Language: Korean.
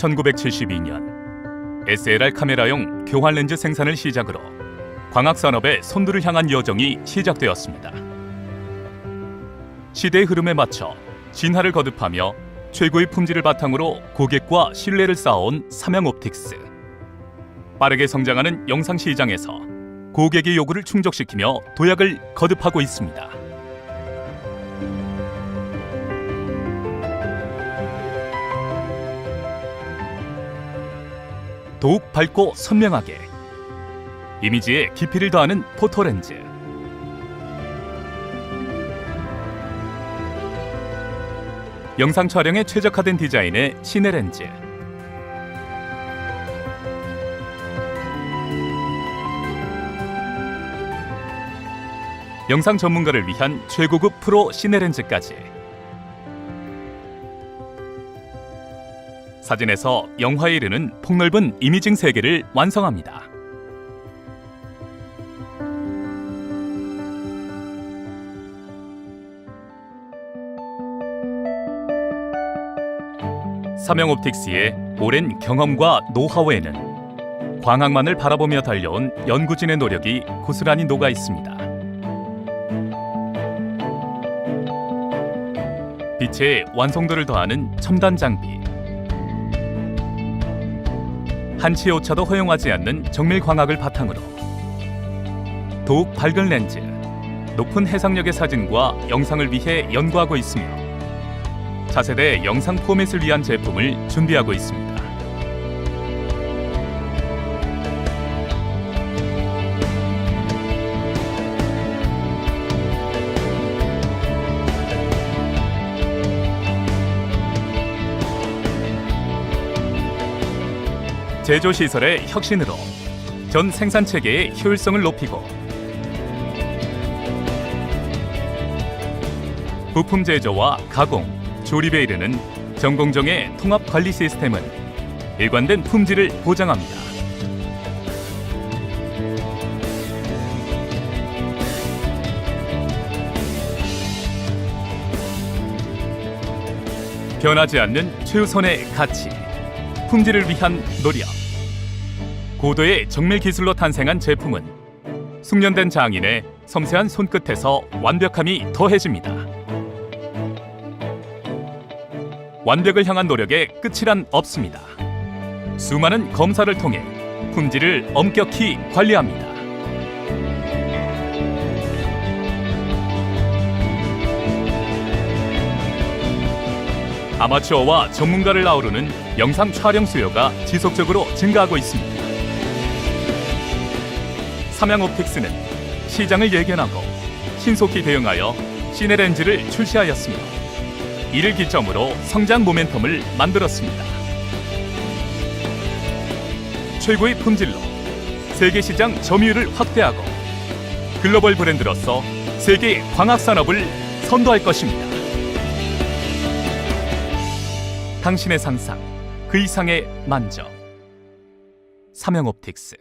1972년 SLR 카메라용 교환 렌즈 생산을 시작으로 광학 산업의 선두를 향한 여정이 시작되었습니다. 시대의 흐름에 맞춰 진화를 거듭하며 최고의 품질을 바탕으로 고객과 신뢰를 쌓아온 삼양 옵틱스. 빠르게 성장하는 영상 시장에서 고객의 요구를 충족시키며 도약을 거듭하고 있습니다. 더욱 밝고 선명하게 이미지에 깊이를 더하는 포토렌즈. 영상 촬영에 최적화된 디자인의 시네렌즈. 영상 전문가를 위한 최고급 프로 시네렌즈까지 사진에서 영화에 이르는 폭넓은 이미징 세계를 완성합니다. 삼영옵틱스의 오랜 경험과 노하우에는 광학만을 바라보며 달려온 연구진의 노력이 고스란히 녹아 있습니다. 빛의 완성도를 더하는 첨단 장비, 한치의 오차도 허용하지 않는 정밀 광학을 바탕으로 더욱 밝은 렌즈, 높은 해상력의 사진과 영상을 위해 연구하고 있으며 차세대 영상 포맷을 위한 제품을 준비하고 있습니다. 제조 시설의 혁신으로 전 생산 체계의 효율성을 높이고 부품 제조와 가공, 조립에 이르는 전공정의 통합 관리 시스템은 일관된 품질을 보장합니다. 변하지 않는 최우선의 가치, 품질을 위한 노력. 고도의 정밀 기술로 탄생한 제품은 숙련된 장인의 섬세한 손끝에서 완벽함이 더해집니다. 완벽을 향한 노력에 끝이란 없습니다. 수많은 검사를 통해 품질을 엄격히 관리합니다. 아마추어와 전문가를 아우르는 영상 촬영 수요가 지속적으로 증가하고 있습니다. 삼양옵틱스는 시장을 예견하고 신속히 대응하여 시네렌즈를 출시하였으며 이를 기점으로 성장 모멘텀을 만들었습니다. 최고의 품질로 세계 시장 점유율을 확대하고 글로벌 브랜드로서 세계 광학 산업을 선도할 것입니다. 당신의 상상 그 이상의 만족. 삼양옵틱스